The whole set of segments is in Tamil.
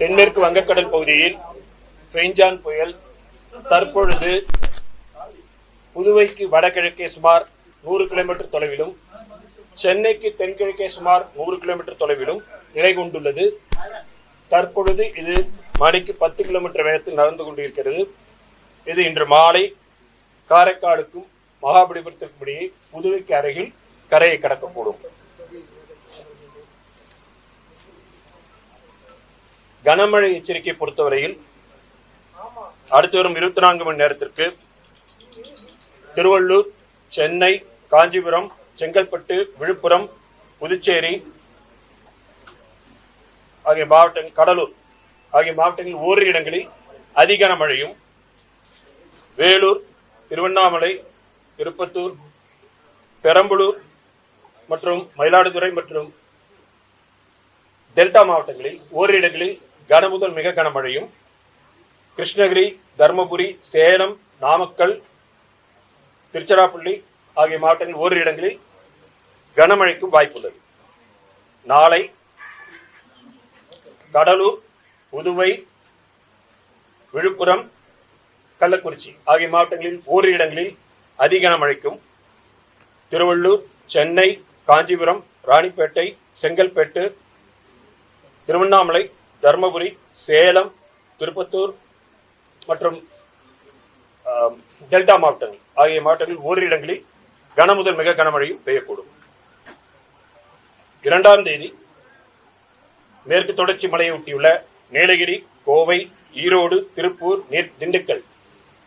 தென்மேற்கு வங்கக்கடல் பகுதியில் பெய்ஞ்சான் புயல் தற்பொழுது புதுவைக்கு வடகிழக்கே சுமார் நூறு கிலோமீட்டர் தொலைவிலும் சென்னைக்கு தென்கிழக்கே சுமார் நூறு கிலோமீட்டர் தொலைவிலும் நிலை கொண்டுள்ளது. தற்பொழுது இது மணிக்கு பத்து கிலோமீட்டர் வேகத்தில் நடந்து கொண்டிருக்கிறது. இது இன்று மாலை காரைக்காலுக்கும் மகாபலிபுரத்திற்கும் இடையே புதுவைக்கு அருகில் கரையை கடக்கக்கூடும். கனமழை எச்சரிக்கை பொறுத்தவரையில் அடுத்து வரும் இருபத்தி நான்கு மணி நேரத்திற்கு திருவள்ளூர் சென்னை காஞ்சிபுரம் செங்கல்பட்டு விழுப்புரம் புதுச்சேரி ஆகிய மாவட்டங்கள் கடலூர் ஆகிய மாவட்டங்களில் ஓரிரு இடங்களில் அதி கனமழையும் வேலூர் திருவண்ணாமலை திருப்பத்தூர் பெரம்பலூர் மற்றும் மயிலாடுதுறை மற்றும் டெல்டா மாவட்டங்களில் ஓரிரு இடங்களில் கனமுதல் மிக கனமழையும். கிருஷ்ணகிரி தருமபுரி சேலம் நாமக்கல் திருச்சிராப்பள்ளி ஆகிய மாவட்டங்களில் ஓரிரு இடங்களில் கனமழைக்கும் வாய்ப்புள்ளது. நாளை கடலூர் புதுவை விழுப்புரம் கள்ளக்குறிச்சி ஆகிய மாவட்டங்களில் ஓரிரு இடங்களில் அதிக மழைக்கும் திருவள்ளூர் சென்னை காஞ்சிபுரம் ராணிப்பேட்டை செங்கல்பேட்டு திருவண்ணாமலை தருமபுரி சேலம் திருப்பத்தூர் மற்றும் டெல்டா மாவட்டங்கள். ஆகிய மாவட்டங்களில் ஓரிரு இடங்களில் கனமுதல் மிக கனமழையும் பெய்யக்கூடும். இரண்டாம் தேதி மேற்கு தொடர்ச்சி மலையை ஒட்டியுள்ள நீலகிரி கோவை ஈரோடு திருப்பூர் நீர் திண்டுக்கல்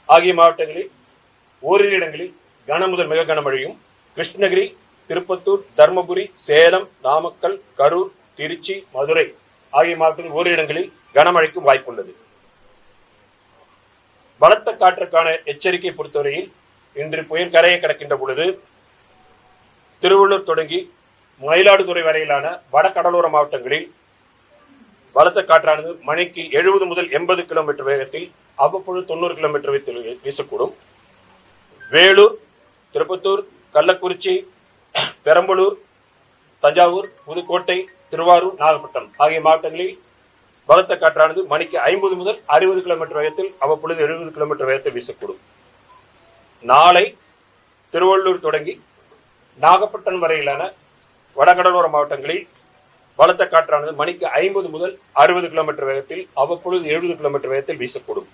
ஆகிய மாவட்டங்களில் ஓரிரு இடங்களில் கனமுதல் மிக கனமழையும் கிருஷ்ணகிரி திருப்பத்தூர் தர்மபுரி சேலம் நாமக்கல் கரூர் திருச்சி மதுரை ஆகிய மாவட்டங்களில் ஓரிரு இடங்களில் கனமழைக்கும் வாய்ப்புள்ளது. பலத்த காற்றுக்கான எச்சரிக்கை பொறுத்தவரையில் இன்று புயல் கரையை கடக்கின்ற பொழுது திருவள்ளூர் தொடங்கி மயிலாடுதுறை வரையிலான வட கடலோர மாவட்டங்களில் பலத்த காற்றானது மணிக்கு எழுபது முதல் எண்பது கிலோமீட்டர் வேகத்தில் அவ்வப்பொழுது தொண்ணூறு கிலோமீட்டர் வேகத்தில் வீசக்கூடும். வேலூர் திருப்பத்தூர் கள்ளக்குறிச்சி பெரம்பலூர் தஞ்சாவூர் புதுக்கோட்டை திருவாரூர் நாகப்பட்டினம் ஆகிய மாவட்டங்களில் பலத்த காற்றானது மணிக்கு ஐம்பது முதல் அறுபது கிலோமீட்டர் வேகத்தில் அவ்வப்பொழுது எழுபது கிலோமீட்டர் வேகத்தில் வீசக்கூடும். நாளை திருவள்ளூர் தொடங்கி நாகப்பட்டினம் வரையிலான வடகடலோர மாவட்டங்களில் பலத்த காற்றானது மணிக்கு ஐம்பது முதல் அறுபது கிலோமீட்டர் வேகத்தில் அவ்வப்பொழுது எழுபது கிலோமீட்டர் வேகத்தில் வீசக்கூடும்.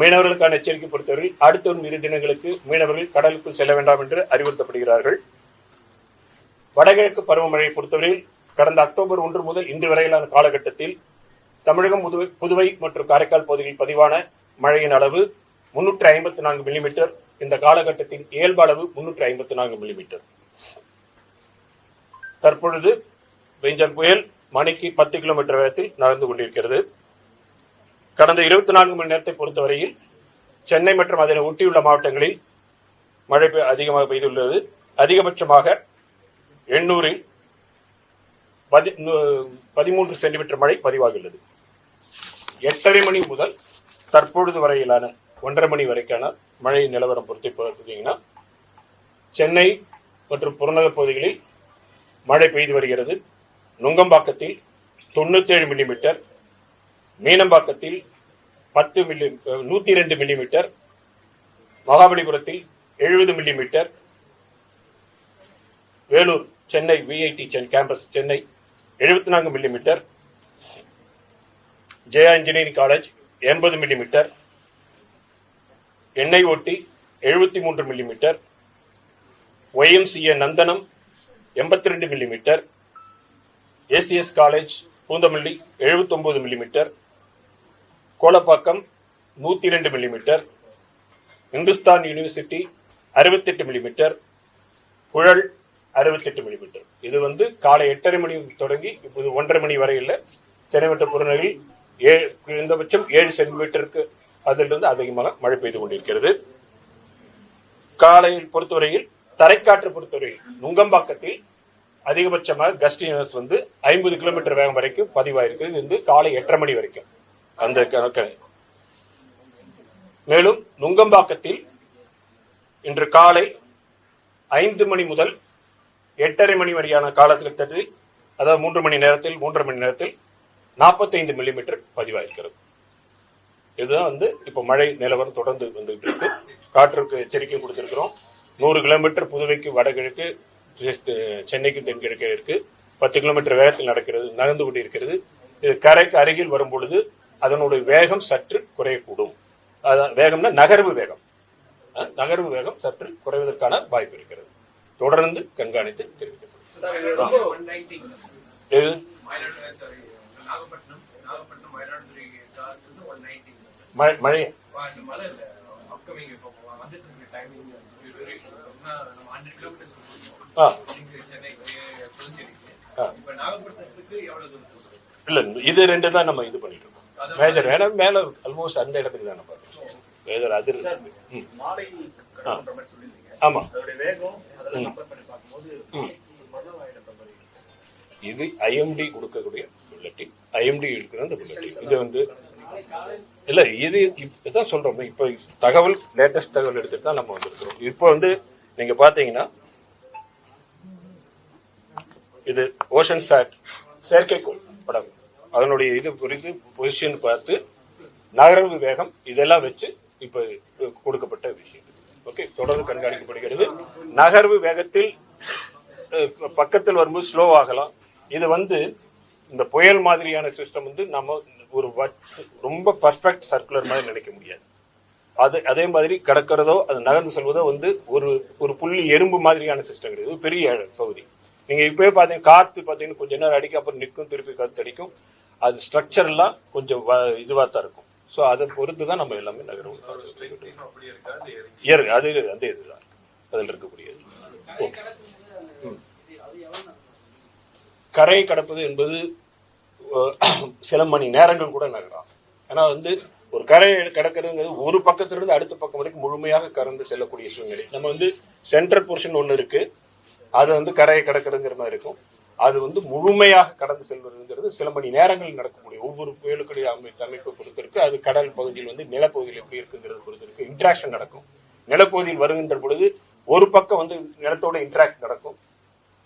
மீனவர்களுக்கான எச்சரிக்கை பொறுத்தவரை அடுத்த இரு தினங்களுக்கு மீனவர்கள் கடலுக்குள் செல்ல வேண்டாம் என்று அறிவுறுத்தப்படுகிறார்கள். வடகிழக்கு பருவமழையை பொறுத்தவரையில் கடந்த அக்டோபர் ஒன்று முதல் இன்று வரையிலான காலகட்டத்தில் தமிழகம் புதுவை புதுவை மற்றும் காரைக்கால் பகுதியில் பதிவான மழையின் அளவு முன்னூற்றி ஐம்பத்தி நான்கு மில்லிமீட்டர் இந்த காலகட்டத்தின் இயல்பு அளவு முன்னூற்றி ஐம்பத்தி நான்கு மில்லிமீட்டர் தற்பொழுது பெஞ்சன் புயல் மணிக்கு பத்து கிலோமீட்டர் வேகத்தில் நகர்ந்து கொண்டிருக்கிறது. கடந்த இருபத்தி நான்கு மணி நேரத்தை பொறுத்தவரையில் சென்னை மற்றும் அதனை ஒட்டியுள்ள மாவட்டங்களில் மழை அதிகமாக பெய்துள்ளது. அதிகபட்சமாக எண்ணூரில் பதி பதிமூன்று சென்டிமீட்டர் மழை பதிவாகியுள்ளது. எட்டரை மணி முதல் தற்பொழுது வரையிலான ஒன்றரை மணி வரைக்கான மழை நிலவரம் பொறுத்து பார்த்தீங்கன்னா சென்னை மற்றும் புறநகர் பகுதிகளில் மழை பெய்து வருகிறது. நுங்கம்பாக்கத்தில் தொண்ணூத்தேழு மில்லிமீட்டர் மீனம்பாக்கத்தில் பத்து மில்லி நூற்றி ரெண்டு மில்லிமீட்டர் மகாபலிபுரத்தில் எழுபது மில்லிமீட்டர் வேலூர் சென்னை விஐடி சென் கேம்பஸ் சென்னை எழுபத்தி நான்கு மில்லிமீட்டர் ஜெயா இன்ஜினியரிங் காலேஜ் எண்பது மில்லிமீட்டர் எண்ணெய் ஓட்டி எழுபத்தி மூன்று மில்லிமீட்டர் ஒய்எம்சிஏ நந்தனம் எண்பத்தி ரெண்டு millimetre ACS college Poonamallee 79 millimetre Kolapakkam நூற்றி ரெண்டு மில்லிமீட்டர் இந்துஸ்தான் யூனிவர்சிட்டி அறுபத்தெட்டு மில்லிமீட்டர் குழல் அறுபத்தெட்டு மில்லிமீட்டர் இது வந்து காலை எட்டரை மணி தொடங்கி இப்போது ஒன்றரை மணி வரையில் சென்னை புறநகரில் ஏழு குறைந்தபட்சம் ஏழு சென்டிமீட்டருக்கு அதிலிருந்து அதிகமாக மழை பெய்து கொண்டிருக்கிறது. காலையில் பொறுத்தவரையில் தரைக்காற்று பொறுத்தவரையில் நுங்கம்பாக்கத்தில் அதிகபட்சமாக கஸ்டினஸ் வந்து ஐம்பது கிலோமீட்டர் வேகம் வரைக்கும் பதிவாயிருக்கு இது வந்து காலை எட்டரை மணி வரைக்கும் அந்த கணக்கு மேலும் நுங்கம்பாக்கத்தில் இன்று காலை ஐந்து மணி முதல் எட்டரை மணி வரையான காலகட்டத்தில் அதாவது மூன்று மணி நேரத்தில் மூன்றரை மணி நேரத்தில் நாற்பத்தைந்து மில்லிமீட்டர் பதிவாயிருக்கிறது. இதுதான் வந்து இப்போ மழை நிலவரம் தொடர்ந்து வந்துகிட்டு இருக்கு. காற்றுக்கு எச்சரிக்கை கொடுத்துருக்குறோம். நூறு கிலோமீட்டர் புதுவைக்கு வடகிழக்கு சென்னைக்கு தென்கிழக்கு இருக்கு. பத்து கிலோமீட்டர் வேகத்தில் நடக்கிறது நகர்ந்து கொண்டிருக்கிறது. இது கரைக்கு அருகில் வரும் பொழுது அதனுடைய வேகம் சற்று குறையக்கூடும். அதான் வேகம்னா நகர்வு வேகம். நகர்வு வேகம் சற்று குறைவதற்கான வாய்ப்பு இருக்கிறது. தொடர்ந்து கண்காணித்து தெரிவிக்கப்படும். மழை? இல்ல இது ரெண்டு தான் நம்ம இது பண்ணிட்டு இருக்கோம். மேஜர் ஏன்னா மேல ஆல்மோஸ்ட் அந்த இடத்துக்கு தான் நம்ம மேஜர் அது ஆமா. இது ஐஎம்டி கொடுக்கக்கூடிய புல்லட்டின் ஐஎம்டி இருக்கிற அந்த புல்லட்டின் இது வந்து இல்ல இது இப்பதான் சொல்றோம். இப்ப தகவல் லேட்டஸ்ட் தகவல் எடுத்துட்டு தான் நம்ம வந்திருக்கிறோம். இப்போ வந்து நீங்க பாத்தீங்கன்னா இது ஓஷன் சாட் செயற்கைக்கோள் படம். அதனுடைய இது குறித்து பொசிஷன் பார்த்து நகர்வு வேகம் இதெல்லாம் வச்சு இப்ப கொடுக்கப்பட்ட விஷயம். ஓகே தொடர்ந்து கண்காணிக்கப்படுகிறது. நகர்வு வேகத்தில் பக்கத்தில் வரும்போது ஸ்லோ ஆகலாம். இது வந்து இந்த புயல் மாதிரியான சிஸ்டம் வந்து நம்ம ஒரு வட்ஸ் ரொம்ப பர்ஃபெக்ட் சர்க்குலர் மாதிரி நினைக்க முடியாது. அது அதே மாதிரி கடக்கிறதோ அது நகர்ந்து செல்வதோ வந்து ஒரு ஒரு புள்ளி எறும்பு மாதிரியான சிஸ்டம் கிடையாது. ஒரு பெரிய பகுதி. நீங்க இப்பவே பாத்தீங்க காத்து பாத்தீங்கன்னா கொஞ்ச நேரம் அடிக்க அப்புறம் நிற்கும் திருப்பி காத்து அடிக்கும். அது ஸ்ட்ரக்சர் எல்லாம் கொஞ்சம் வ- தான் இருக்கும். ஸோ அதை பொறுத்து தான் நம்ம எல்லாமே நகரும். இயற்கை அது அந்த இதுதான். அதில் இருக்கக்கூடியது. ஓகே. ம். கரை கடப்பது என்பது சில மணி நேரங்கள் கூட நகரலாம் ஏன்னா வந்து ஒரு கரை கடக்கிறதுங்கிறது ஒரு பக்கத்திலிருந்து அடுத்த பக்கம் வரைக்கும் முழுமையாக கறந்து செல்லக்கூடிய சூழ்நிலை. நம்ம வந்து சென்ட்ரல் போர்ஷன் ஒன்று இருக்கு. அது வந்து கரையை கடக்கிறதுங்கிற மாதிரி இருக்கும். அது வந்து முழுமையாக கடந்து செல்வதுங்கிறது சில மணி நேரங்கள் நடக்கக்கூடிய ஒவ்வொரு புயலுக்குடைய அமைப்பு அமைப்பை பொறுத்து இருக்கு அது கடல் பகுதியில் வந்து நிலப்பகுதியில் எப்படி இருக்குங்கிறது பொறுத்து இருக்கு இன்ட்ராக்ஷன் நடக்கும். நிலப்பகுதியில் வருகின்ற பொழுது ஒரு பக்கம் வந்து நிலத்தோட இன்ட்ராக்ட் நடக்கும்.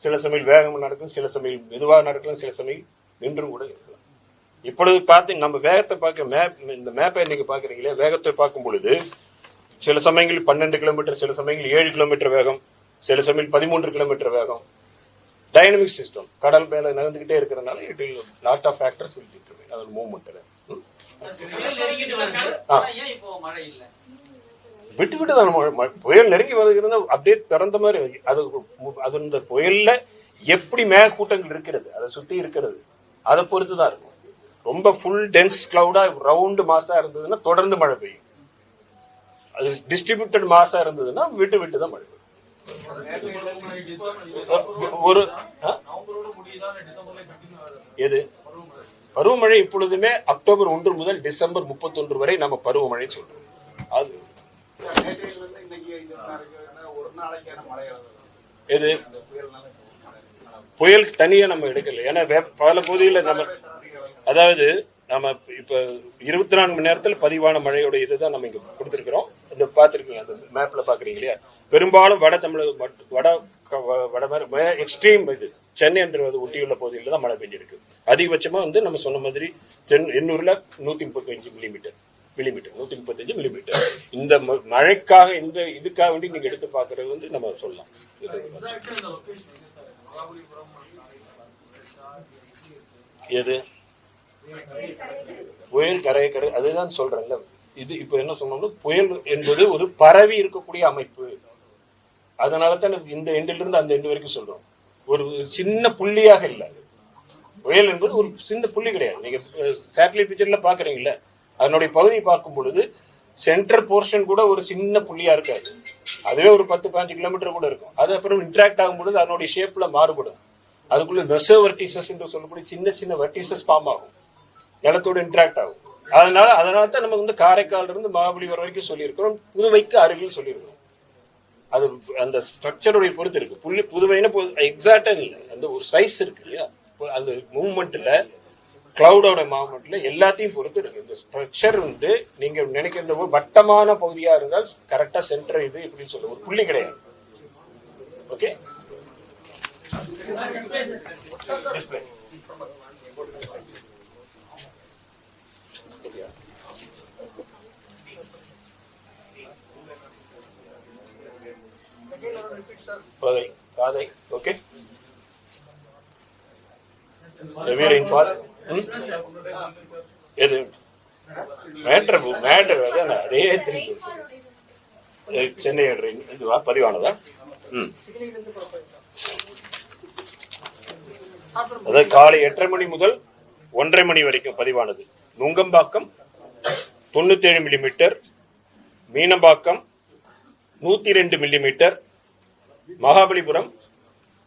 சில சமயம் வேகமும் நடக்கும் சில சமயம் மெதுவாக நடக்கலாம் சில சமயம் நின்றும் கூட இருக்கலாம். இப்பொழுது பார்த்து நம்ம வேகத்தை பார்க்க மேப் இந்த மேப்பை நீங்க பாக்குறீங்களே வேகத்தை பார்க்கும் பொழுது சில சமயங்களில் பன்னெண்டு கிலோமீட்டர் சில சமயங்களில் ஏழு கிலோமீட்டர் வேகம் சில சமயம் பதிமூன்று கிலோமீட்டர் வேகம் டைனமிக் சிஸ்டம் கடல் மேல நகர்ந்துகிட்டே இருக்கிறதுனால it ill lot of factors will determine இப்போ மழை இல்ல? விட்டு விட்டு தான் புயல் நெருங்கி வருகிறது அப்படியே திறந்த மாதிரி அது அது இந்த புயல்ல எப்படி மேகக்கூட்டங்கள் இருக்கிறது அதை சுத்தி இருக்கிறது அதை பொறுத்து தான் இருக்கும். ரொம்ப ஃபுல் டென்ஸ் கிளவுடா ரவுண்டு மாசா இருந்ததுன்னா தொடர்ந்து மழை பெய்யும். அது டிஸ்ட்ரிபியூட்டட் மாசா இருந்ததுன்னா விட்டு விட்டு தான் மழை பெய்யும். ஒரு எது? பருவமழை இப்பொழுதுமே அக்டோபர் ஒன்று முதல் டிசம்பர் முப்பத்தொன்று வரை நம்ம பருவமழை சொல்றோம். அது எது? புயல் தனியா நம்ம எடுக்கல. ஏன்னா வே- பல பகுதியில் நம்ம அதாவது நம்ம இப்ப இருபத்தி நான்கு மணி நேரத்தில் பதிவான மழையோட இதுதான் நம்ம இங்க கொடுத்துருக்கிறோம். இந்த பார்த்துருக்கீங்க அந்த மேப்ல பாக்குறீங்க இல்லையா? பெரும்பாலும் வட தமிழக வட வ- வட எக்ஸ்ட்ரீம் இது. சென்னை என்று ஒட்டியுள்ள பகுதியில் தான் மழை பெஞ்சிருக்கு. அதிகபட்சமா வந்து நம்ம சொன்ன மாதிரி தென் எண்ணூரில் நூத்தி முப்பத்தஞ்சு மில்லிமீட்டர் மில்லிமீட்டர் நூத்தி முப்பத்தஞ்சு மில்லிமீட்டர் இந்த ம- மழைக்காக இந்த இதுக்காக வேண்டி நீங்க எடுத்து பாக்குறது வந்து நம்ம சொல்லலாம். எது? புயல் கரை கரை அதுதான் சொல்றேன்ல. இது இப்ப என்ன சொன்னோம்னா புயல் என்பது ஒரு பரவி இருக்கக்கூடிய அமைப்பு. அதனால தான் இந்த எண்டிலிருந்து அந்த எண்டு வரைக்கும் சொல்றோம். ஒரு சின்ன புள்ளியாக இல்லை அது. புயல் என்பது ஒரு சின்ன புள்ளி கிடையாது. நீங்க சேட்டலைட் பிக்சர்ல பாக்குறீங்கல்ல அதனுடைய பகுதியை பார்க்கும் பொழுது சென்டர் போர்ஷன் கூட ஒரு சின்ன புள்ளியா இருக்காது. அதுவே ஒரு பத்து பதினஞ்சு கிலோமீட்டர் கூட இருக்கும். அது அப்புறம் இன்ட்ராக்ட் ஆகும் பொழுது அதனுடைய ஷேப்ல மாறுபடும். அதுக்குள்ள மெசோ வெர்டிசஸ் என்று சொல்லக்கூடிய சின்ன சின்ன வெர்டிசஸ் ஃபார்ம் ஆகும். நிலத்தோடு இன்ட்ராக்ட் ஆகும். அதனால அதனால தான் நம்ம வந்து காரைக்கால் இருந்து மகாபலிபுரம் வரைக்கும் சொல்லியிருக்கிறோம். புதுவைக்கு அருகில் சொல்லியிருக்கிறோம். அது அந்த ஸ்ட்ரக்சருடைய பொறுத்து இருக்கு. புள்ளி புதுமைன்னு எக்ஸாக்டா இல்லை. அந்த ஒரு சைஸ் இருக்கு இல்லையா? அந்த மூவ்மெண்ட்ல கிளவுடோட மூவ்மெண்ட்ல எல்லாத்தையும் பொறுத்து இருக்கு. இந்த ஸ்ட்ரக்சர் வந்து நீங்க நினைக்கிற ஒரு வட்டமான பகுதியா இருந்தால் கரெக்டா சென்டர் இது இப்படின்னு சொல்ல ஒரு புள்ளி கிடையாது. ஓகே டிஸ்பிளே பதை காதை ஓகே எது? மேட்ரு மேட்ரு அதான் அதே திருப்பி சென்னை இதுவா பதிவானதா? ம் அதாவது காலை எட்டரை மணி முதல் ஒன்றரை மணி வரைக்கும் பதிவானது. நுங்கம்பாக்கம் தொண்ணூத்தி ஏழு மில்லிமீட்டர் மீனம்பாக்கம் நூத்தி ரெண்டு மில்லிமீட்டர் மகாபலிபுரம்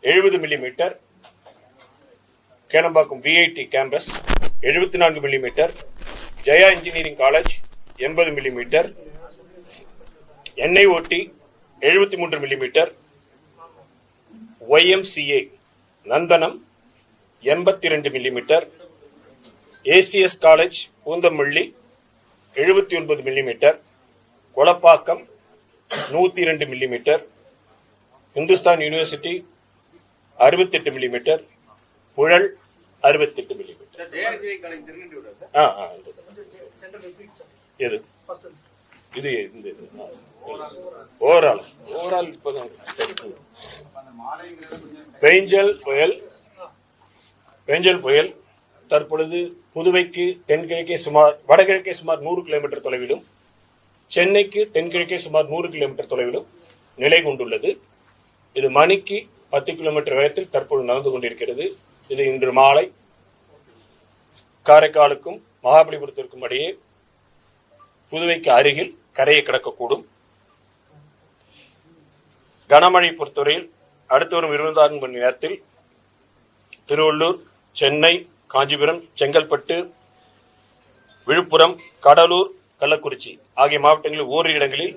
எழுபது மில்லிமீட்டர் கேளம்பாக்கம் விஐடி கேம்பஸ் எழுபத்தி நான்கு மில்லிமீட்டர் ஜெயா இன்ஜினியரிங் காலேஜ் எண்பது மில்லிமீட்டர் என்ஐஓடி எழுபத்தி மூன்று மில்லிமீட்டர் ஒய்எம்சிஏ நந்தனம் எண்பத்தி ரெண்டு மில்லிமீட்டர் ஏசிஎஸ் காலேஜ் பூந்தமல்லி எழுபத்தி ஒன்பது மில்லிமீட்டர் கொளப்பாக்கம் நூற்றி ரெண்டு மில்லிமீட்டர் இந்துஸ்தான் யூனிவர்சிட்டி அறுபத்தெட்டு மில்லிமீட்டர் புழல் அறுபத்தெட்டு மில்லிமீட்டர் ஆ ஆ எது? இது இந்த இது. ஓவரால் ஓவரால் இப்போதான். பெஞ்சல் புயல் பெஞ்சல் புயல் தற்பொழுது புதுவைக்கு தென்கிழக்கே சுமார் வடகிழக்கே சுமார் நூறு கிலோமீட்டர் தொலைவிலும் சென்னைக்கு தென்கிழக்கே சுமார் நூறு கிலோமீட்டர் தொலைவிலும் நிலை கொண்டுள்ளது. இது மணிக்கு பத்து கிலோமீட்டர் வேகத்தில் தற்போது நடந்து கொண்டிருக்கிறது. இது இன்று மாலை காரைக்காலுக்கும் மகாபலிபுரத்திற்கும் இடையே புதுவைக்கு அருகில் கரையை கடக்கக்கூடும். கனமழை பொறுத்தவரையில் அடுத்து வரும் இருபத்தி மணி நேரத்தில் திருவள்ளூர் சென்னை காஞ்சிபுரம் செங்கல்பட்டு விழுப்புரம் கடலூர் கள்ளக்குறிச்சி ஆகிய மாவட்டங்களில் ஓரிரு இடங்களில்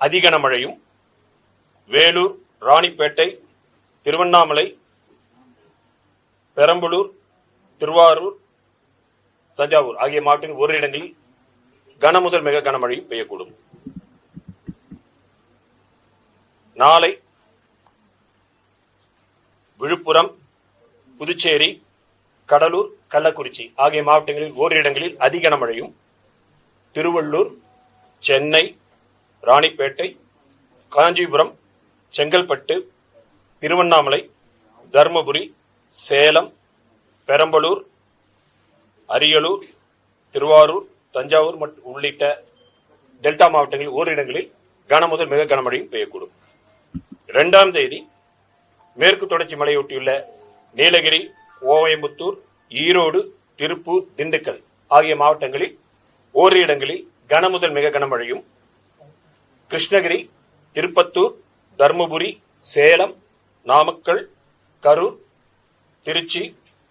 அதிகன மழையும் வேலூர் ராணிப்பேட்டை திருவண்ணாமலை பெரம்பலூர் திருவாரூர் தஞ்சாவூர் ஆகிய மாவட்டங்களில் ஒரு இடங்களில் கன முதல் மிக கனமழை பெய்யக்கூடும். நாளை விழுப்புரம் புதுச்சேரி கடலூர் கள்ளக்குறிச்சி ஆகிய மாவட்டங்களில் ஓரிரு இடங்களில் அதிக கனமழையும் திருவள்ளூர் சென்னை ராணிப்பேட்டை காஞ்சிபுரம் செங்கல்பட்டு திருவண்ணாமலை தருமபுரி சேலம் பெரம்பலூர் அரியலூர் திருவாரூர் தஞ்சாவூர் மற்றும் உள்ளிட்ட டெல்டா மாவட்டங்களில் ஓரிடங்களில் கனமுதல் கன முதல் மிக கனமழையும் பெய்யக்கூடும். இரண்டாம் தேதி மேற்கு தொடர்ச்சி மலையொட்டியுள்ள நீலகிரி கோயம்புத்தூர் ஈரோடு திருப்பூர் திண்டுக்கல் ஆகிய மாவட்டங்களில் ஓரிரு இடங்களில் கன முதல் மிக கனமழையும் கிருஷ்ணகிரி திருப்பத்தூர் தருமபுரி சேலம் நாமக்கல் கரூர் திருச்சி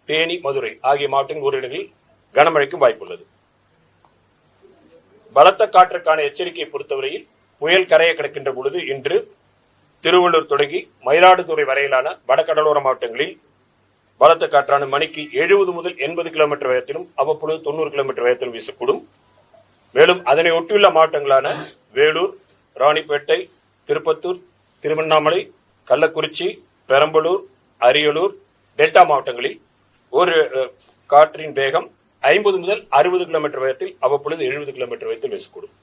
தேனி மதுரை ஆகிய மாவட்டங்களில் ஓரிரு இடங்களில் கனமழைக்கும் வாய்ப்புள்ளது. பலத்த காற்றுக்கான எச்சரிக்கையை பொறுத்தவரையில் புயல் கரையை கிடக்கின்ற பொழுது இன்று திருவள்ளூர் தொடங்கி மயிலாடுதுறை வரையிலான வடகடலோர மாவட்டங்களில் பலத்த காற்றான மணிக்கு எழுபது முதல் எண்பது கிலோமீட்டர் வேகத்திலும் அவ்வப்பொழுது தொண்ணூறு கிலோமீட்டர் வேகத்திலும் வீசக்கூடும். மேலும் அதனை ஒட்டியுள்ள மாவட்டங்களான வேலூர் ராணிப்பேட்டை திருப்பத்தூர் திருவண்ணாமலை கள்ளக்குறிச்சி பெரம்பலூர் அரியலூர் டெல்டா மாவட்டங்களில் ஒரு காற்றின் வேகம் ஐம்பது முதல் அறுபது கிலோமீட்டர் வேகத்தில் அவ்வப்பொழுது எழுபது கிலோமீட்டர் வேகத்தில் வீசக்கூடும்.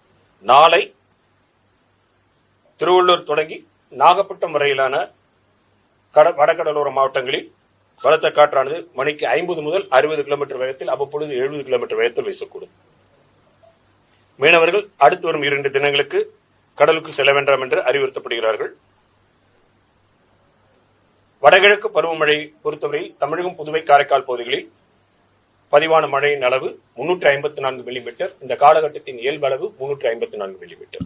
நாளை திருவள்ளூர் தொடங்கி நாகப்பட்டினம் வரையிலான கட வடகடலோர மாவட்டங்களில் பலத்த காற்றானது மணிக்கு ஐம்பது முதல் அறுபது கிலோமீட்டர் வேகத்தில் அவ்வப்பொழுது எழுபது கிலோமீட்டர் வேகத்தில் வீசக்கூடும். மீனவர்கள் அடுத்து வரும் இரண்டு தினங்களுக்கு கடலுக்கு செல்ல வேண்டாம் என்று அறிவுறுத்தப்படுகிறார்கள். வடகிழக்கு பருவமழை பொறுத்தவரையில் தமிழகம் புதுவை காரைக்கால் பகுதிகளில் பதிவான மழையின் அளவு முன்னூற்றி ஐம்பத்தி நான்கு மில்லிமீட்டர் இந்த காலகட்டத்தின் இயல்பளவு முன்னூற்றி ஐம்பத்தி நான்கு மில்லிமீட்டர்